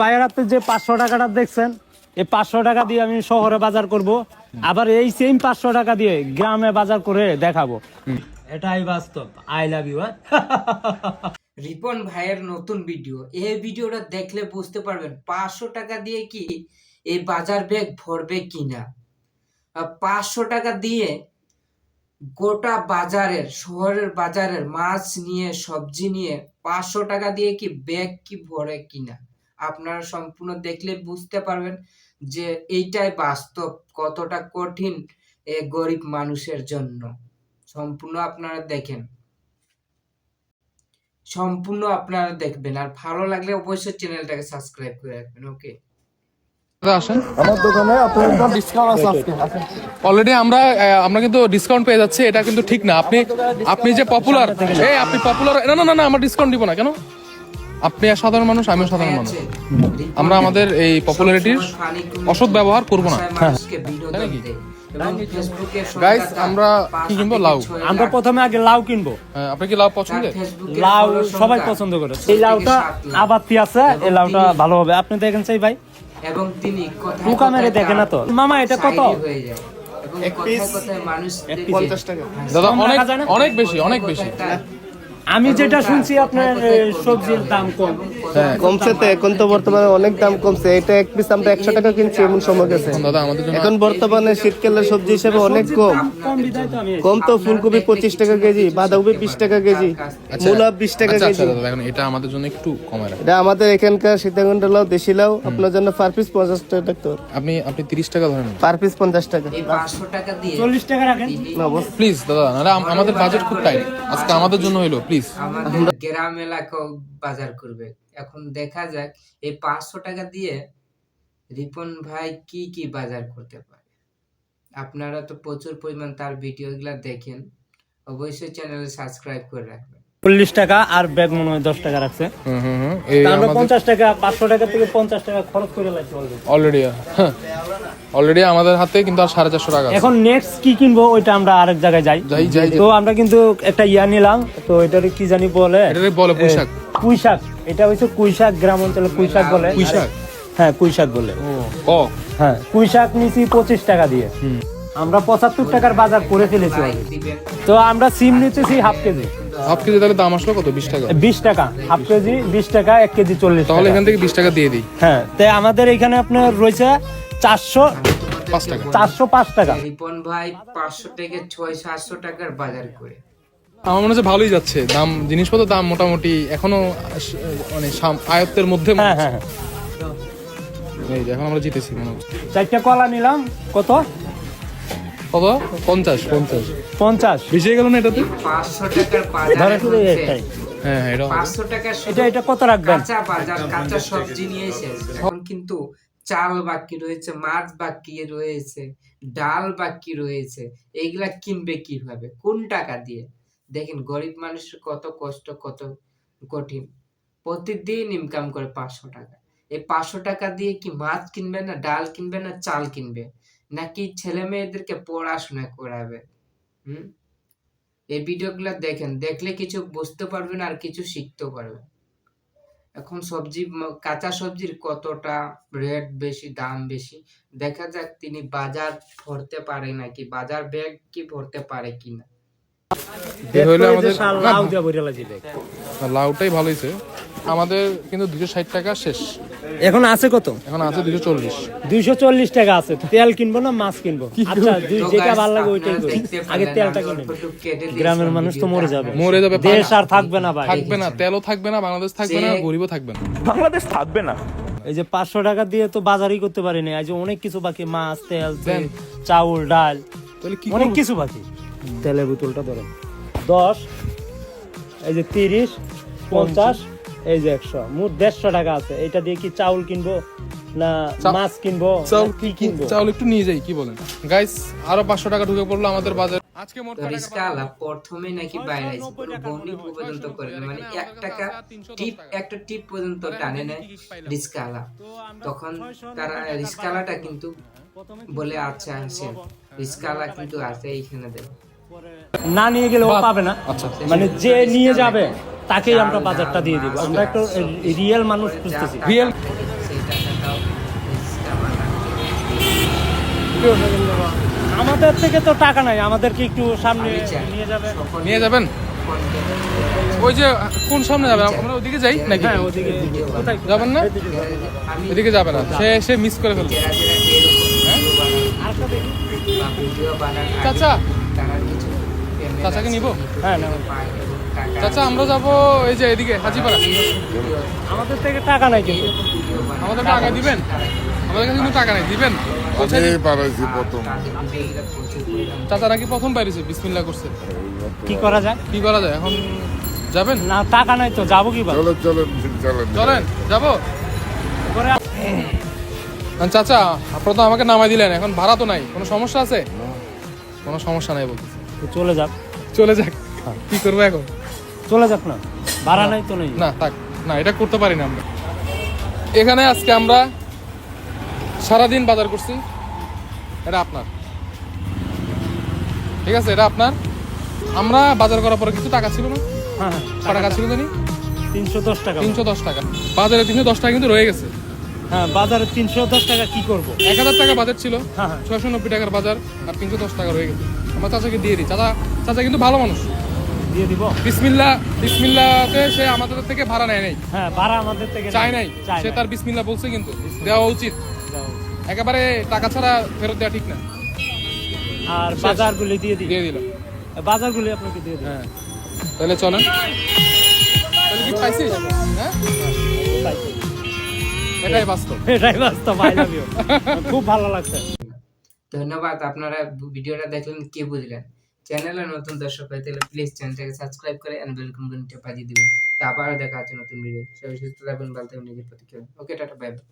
ভাইয়ের হাতে যে পাঁচশো টাকাটা দেখছেন, এই পাঁচশো টাকা দিয়ে আমি শহরে বাজার করব। আবার এই সেম পাঁচশো টাকা দিয়ে গ্রামে বাজার করে দেখাবো। এটাই বাস্তব। আই লাভ ইউ রিপন ভাইয়ের নতুন ভিডিও। এই ভিডিওটা দেখলে বুঝতে পারবেন পাঁচশো টাকা দিয়ে কি এই বাজার ব্যাগ ভরবে কিনা। পাঁচশো টাকা দিয়ে গোটা বাজারের, শহরের বাজারের মাছ নিয়ে, সবজি নিয়ে পাঁচশো টাকা দিয়ে কি ব্যাগ কি ভরে কিনা? আপনারা সম্পূর্ণ দেখলে বুঝতে পারবেন যে এইটাই বাস্তব কতটা কঠিন এ গরিব মানুষের জন্য। সম্পূর্ণ আপনারা দেখেন। সম্পূর্ণ আপনারা দেখবেন। আর ভালো লাগলে অবশ্যই চ্যানেলটাকে সাবস্ক্রাইব করে রাখবেন ওকে? আসেন। আমার দোকানে আপনার ডিসকাউন্ট আছে আজকে। অলরেডি আমরা আমরা কিন্তু ডিসকাউন্ট পেয়ে যাচ্ছি এটা কিন্তু ঠিক না। আপনি আপনি যে পপুলার এই আপনি পপুলার না না না না আমরা ডিসকাউন্ট দিব না। কেন? আপনি সাধারণ মানুষ আমিও সাধারণ মানুষ। আমরা আমাদের এই পপুলারিটির অসৎ ব্যবহার করব না। সংখ্যাটা আমরা কি কিনবো? লাউ। আমরা প্রথমে আগে লাউ কিনবো। হ্যাঁ, আপনার কি তার ফেসবুকের লাউ সবাই পছন্দ করে। এই লাউটা সাত আছে এই লাউটা ভালো হবে। আপনি দেখেন সেই ভাই। এবং তিনি কোথায় মেরে দেখে না তো। মামা, এটা কত? এক কোথায় মানুষ দেখে- পঞ্চাশ টাকা। দাদা অনেক? অনেক বেশি অনেক বেশি। আমি যেটা শুনছি আপনার সবজির দাম কম। এবং কমছে তো এখন তো বর্তমানে অনেক দাম কমছে। এটা এক পিস আমরা একশো টাকা কিনছি এমন সময় গেছে। এখন দাদা আমাদের এখন বর্তমানে শীতকালের সবজি হিসেবে অনেক কম। কম তো তো ফুলকপি পঁচিশ টাকা কেজি বাঁধাকপি বিশ টাকা কেজি মূলা বিশ টাকা আচ্ছা আচ্ছা কেজি এখন এটা আমাদের জন্য একটু কমে এটা আমাদের এখানকার সীতাকুণ্ড লাউ দেশি লাউ আপনার জন্য পার পিস পঞ্চাশ টাকা ডাক্তার আপনি আপনি তিরিশ টাকা ধরেন। পার পিস পঞ্চাশ টাকা। টাকা দিয়ে চল্লিশ টাকা রাখেন। তিনি না বস প্লিজ দাদা আমাদের বাজেট খুব টাইট আজকে আমাদের জন্য হইল প্লিজ আমাদের গ্রাম এলাকাও বাজার করবে। এখন দেখা যাক এই পাঁচশো টাকা দিয়ে রিপন ভাই কি কি বাজার করতে পারে। আপনারা তো প্রচুর পরিমাণ তার ভিডিওগুলো দেখেন। অবশ্যই চ্যানেলে সাবস্ক্রাইব করে রাখবেন। চল্লিশ টাকা আর ব্যাগ মনে হয় দশ টাকা রাখছে। হুম হুম হুম। এই তা আমরা আমাদের পঞ্চাশ টাকা পাঁচশো টাকা থেকে পঞ্চাশ টাকা খরচ করে লাগছে। অলরেডি অলরেডি আমাদের হাতে কিন্তু আর সাড়ে চারশো টাকা এখন নেক্সট কি কিনবো ওইটা আমরা আরেক জায়গায় যাই। যাই যাই তো আমরা কিন্তু একটা ইয়া নিলাম তো এটার কি জানি বলে? এটারে বলে পুঁইশাক। পুঁই শাক এটা হচ্ছে কুই শাক গ্রাম অঞ্চলে কুই শাক বলে। পুঁই শাক? হ্যাঁ কুই শাক বলে। ও। হ্যাঁ কুই শাক নিছি পঁচিশ টাকা দিয়ে। আমরা পঁচাত্তর টাকার বাজার করে ফেলেছি তো আমরা সিম নিতেছি হাফ কেজি। হাফ কেজি তাহলে দাম আসলো কত? বিশ টাকা। বিশ টাকা হাফ কেজি বিশ টাকা এক কেজি চল্লিশ তাহলে এখান থেকে বিশ টাকা দিয়ে দিই। হ্যাঁ তাই আমাদের এখানে আপনার রয়েছে চারশো পাঁচ টাকা। চারশো পাঁচ টাকা। রিপন ভাই পাঁচশো থেকে ছয় সাতশো টাকার বাজার করে। আমার মনে হচ্ছে ভালোই যাচ্ছে। দাম জিনিসপত্রের দাম মোটামুটি এখনও মানে আয়ত্তের মধ্যে হ্যাঁ হ্যাঁ হ্যাঁ। এই এখন আমরা জিতেছি মনে হচ্ছে। চারটা কলা নিলাম। কত? কত? পঞ্চাশ পঞ্চাশ। পঞ্চাশ। বেশি গেল না এটাতে? পাঁচশো টাকার বাজার হ্যাঁ হ্যাঁ এটা পাঁচশো টাকার এটা এটা কত রাখবেন? কাঁচা বাজার কাঁচা সবজি নিয়ে শেষ। এখন কিন্তু চাল বাকি রয়েছে, মাছ বাকি রয়েছে, ডাল বাকি রয়েছে, এইগুলা কিনবে কীভাবে? কোন টাকা দিয়ে? দেখেন, গরিব মানুষের কত কষ্ট, কত কঠিন। প্রতিদিন ইনকাম করে পাঁচশো টাকা। এই পাঁচশো টাকা দিয়ে কি মাছ কিনবে না ডাল কিনবে না চাল কিনবে? নাকি ছেলে মেয়েদেরকে পড়াশোনা করাবে? হুম? এই ভিডিওগুলো দেখেন, দেখলে কিছু বুঝতে পারবেন আর কিছু শিখতেও পারবেন। এখন সবজি কাঁচা সবজির কতটা রেট বেশি দাম বেশি? দেখা যাক তিনি বাজার ভরতে পারে নাকি বাজার ব্যাগ কি ভরতে পারে কিনা। লাউটাই ভালো হয়েছে আমাদের কিন্তু দুশো ষাট টাকা শেষ। এখন আছে কত? এখন আছে দুশো চল্লিশ। দুইশো চল্লিশ টাকা আছে। তেল কিনবো না মাছ কিনবো? আচ্ছা যেটা ভালো লাগে ওইটাই করি। আগে তেলটা কিনে গ্রামের মানুষ তো মরে যাবে। মরে যাবে দেশ আর থাকবে না ভাই। থাকবে না তেলও থাকবে না বাংলাদেশ থাকবে না গরিবও থাকবে না। বাংলাদেশ থাকবে না। এই যে পাঁচশো টাকা দিয়ে তো বাজারই করতে পারিনি এই যে অনেক কিছু বাকি মাছ তেল তেল, চাউল ডাল। অনেক কিছু বাকি। তেলের বোতলটা ধরেন। দশ এই যে তিরিশ পঞ্চাশ এই যে একশো। মোট দেড়শো টাকা আছে। এটা দিয়ে কি চাউল কিনবো না মাছ কিনবো? চাউল কি কিনবো? চাউল একটু নিয়ে যাই কি বলেন? গাইস আরও পাঁচশো টাকা ঢুকে পড়ল আমাদের বাজার। আজকে মোট তো প্রথমে নাকি বাইরে আছে পুরো বন্দি পর্যন্ত করে। মানে এক টাকা টিপ একটা টিপ পর্যন্ত টানে নেয় রিস্কাওয়ালা তখন তারা রিস্কাওয়ালাটা কিন্তু বলে আচ্ছা আসেন রিস্কাওয়ালা কিন্তু আছে এইখানে না নিয়ে গেলে ও পাবে না। আচ্ছা। মানে যে নিয়ে যাবে তাকেই আমরা বাজারটা দিয়ে দিব। আমরা একটা রিয়েল মানুষ খুঁজতেছি। রিয়েল। আমাদের থেকে তো টাকা নাই আমাদেরকে একটু সামনে নিয়ে যাবে। নিয়ে যাবেন? ওই যে কোন সামনে যাবে? আমরা ওদিকে যাই নাকি? হ্যাঁ ওদিকে কোথায়? যাবেন না? এদিকে যাবে না। সে সে মিস করে ফেলবে। আগে চাচা। তারা কিছু চাচাকে নিবো? হ্যাঁ, নেব। চাচা আমরা যাব এই যে এদিকে হাজিপাড়া। আমাদের থেকে টাকা নাই কিন্তু। আমাদের টাকা দিবেন? আমাদের কাছে কিন্তু টাকা নাই দিবেন? আমি প্রথম। চাচা নাকি প্রথম পাইছে বিসমিল্লাহ করছে। কি করা যায়? কি করা যায়? এখন যাবেন? না টাকা নাই তো যাব কি চলেন চলেন চলেন। চলেন যাব। চাচা আপনারা তো আমাকে নামাই দিলেন এখন ভাড়া তো নাই। কোনো সমস্যা আছে? কোনো সমস্যা নাই বলতে চলে যাক। চলে যাক। কি করব এখন? চলে যাক না। ভাড়া নাই তো নেই। না থাক। না এটা করতে পারি না আমরা। এখানে আজকে আমরা সারাদিন বাজার করছি। এটা আপনার। ঠিক আছে এটা আপনার। আমরা বাজার করার পরে কিছু টাকা ছিল না? হ্যাঁ হ্যাঁ। টাকা ছিল জানি? তিনশো দশ টাকা। তিনশো দশ টাকা। বাজারে তিনশো দশ টাকা কিন্তু রয়ে গেছে। হ্যাঁ বাজারে তিনশো দশ টাকা কি করব? এক হাজার টাকা বাজার ছিল। হ্যাঁ হ্যাঁ। ছয়শো নব্বই টাকার বাজার আর তিনশো দশ টাকা রয়ে গেছে। আমার চাচাকে দিয়ে দিই। চাচা চাচা কিন্তু ভালো মানুষ। দিয়ে দিব। বিসমিল্লা বিসমিল্লাতে সে আমাদের থেকে ভাড়া নেয় নাই। হ্যাঁ ভাড়া আমাদের থেকে চাই নাই। সে তার বিসমিল্লা বলছে কিন্তু দেওয়া উচিত। একেবারে টাকা ছাড়া ফেরত দেওয়া ঠিক না। আর বাজারগুলি দিয়ে দিই দিয়ে দিল বাজারগুলি আপনাকে দিয়ে দিই হ্যাঁ। তাহলে চলেন। তাহলে কি পাইছিস? হ্যাঁ? এটাই বাস্তব। এটাই বাস্তব আই লাভ ইউ খুব ভালো লাগছে। ধন্যবাদ আপনারা ভিডিওটা দেখলেন কে বুঝলেন? চ্যানেলে নতুন দর্শক হয়ে তাহলে প্লিজ চ্যানেলটাকে সাবস্ক্রাইব করে অ্যান্ড বেল ঘণ্টা বাজিয়ে দিবেন। তা আবার দেখা আছে নতুন ভিডিও সবাই সুস্থ থাকবেন, ভালো থাকবেন, নিজের প্রতি ওকে টাটা বাই বাই